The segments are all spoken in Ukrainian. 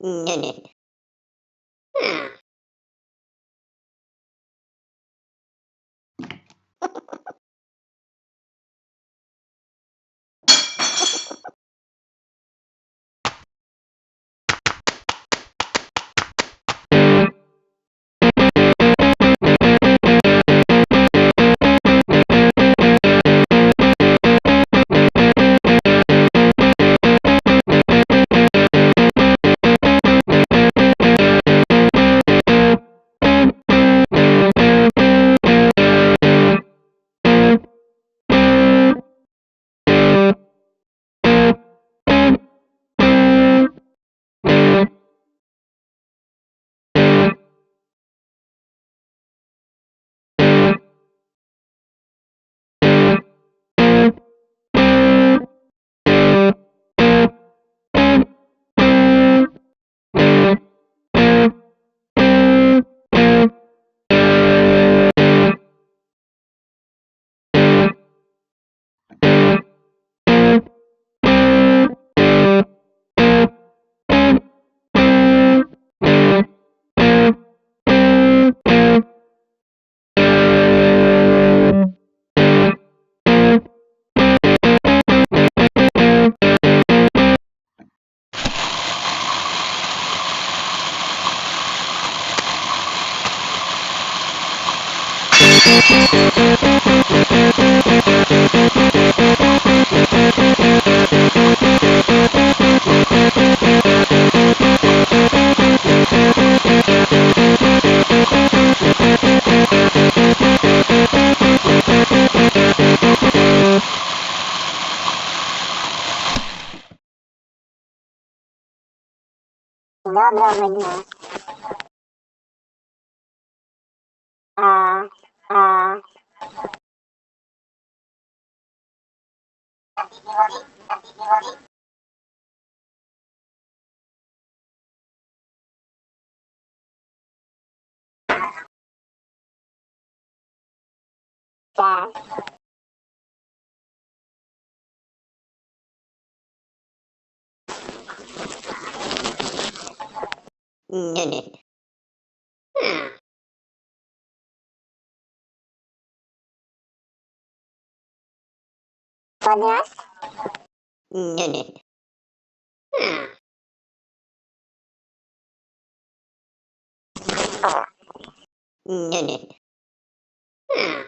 うん、ねね。うん。you. 能不能闻一下？啊啊！在。Nè nè. À. Phonias. Nè nè. À. Nè nè. À.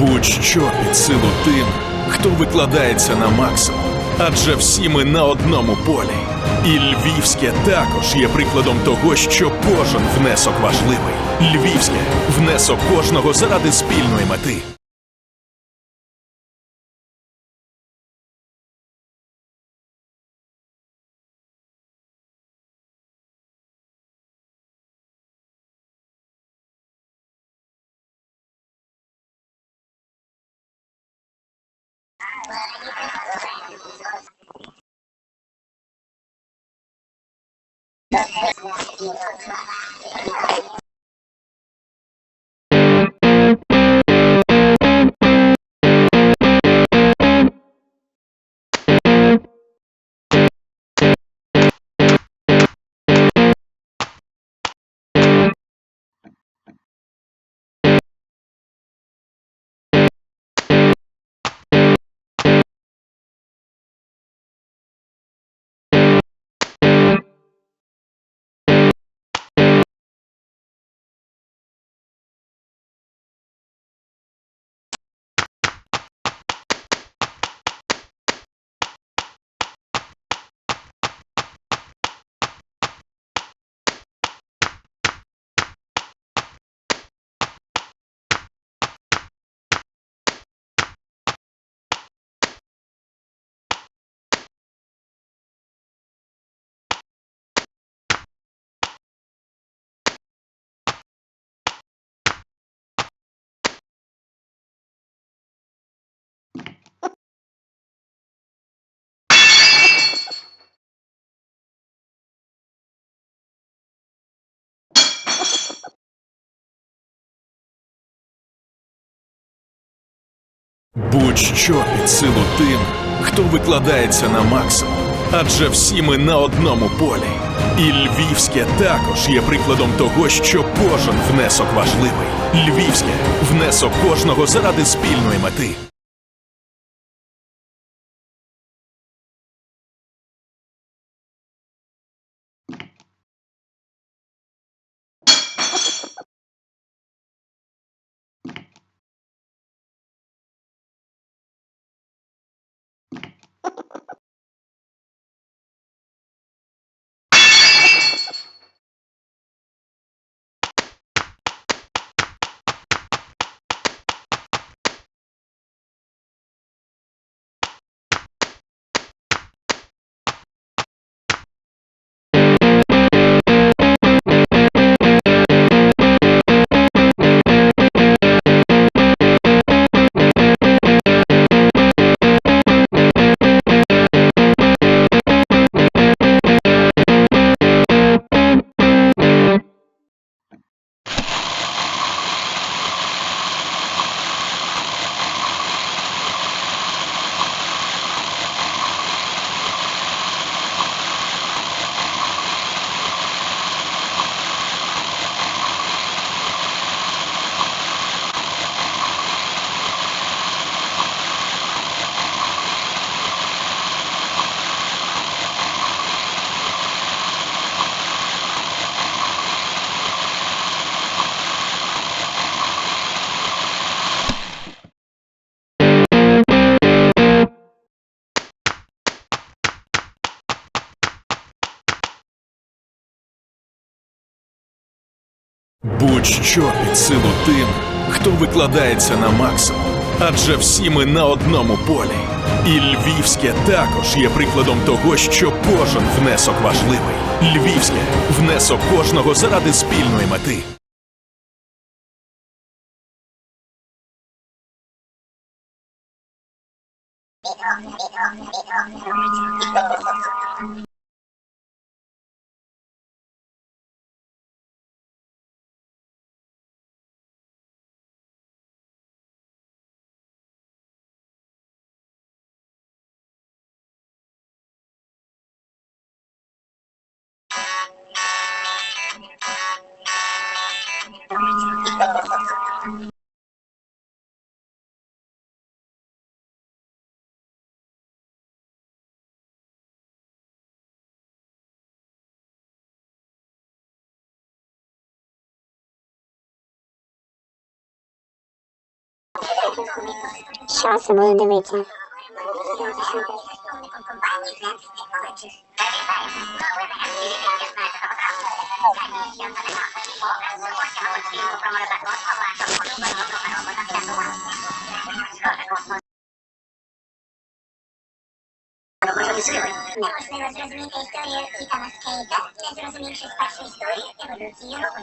будь-що під силу тим, хто викладається на максимум. Адже всі ми на одному полі. І Львівське також є прикладом того, що кожен внесок важливий. Львівське внесок кожного заради спільної мети. Будь-що під силу тим, хто викладається на максимум, адже всі ми на одному полі. І Львівське також є прикладом того, що кожен внесок важливий. Львівське внесок кожного заради спільної мети. будь-що під силу тим, хто викладається на максимум. Адже всі ми на одному полі. І Львівське також є прикладом того, що кожен внесок важливий. Львівське внесок кожного заради спільної мети. Сейчас буду дивитися. Неможливо зрозуміти історію і та наскільки зрозумівши першу історію, ти будуть її робити.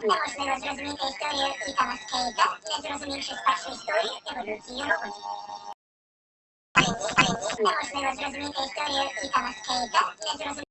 Неважливо зрозуміти історію Ітана Скейта, не зрозумівши спершу історію еволюції роботів. Неважливо зрозуміти історію Ітана Скейта, не зрозумівши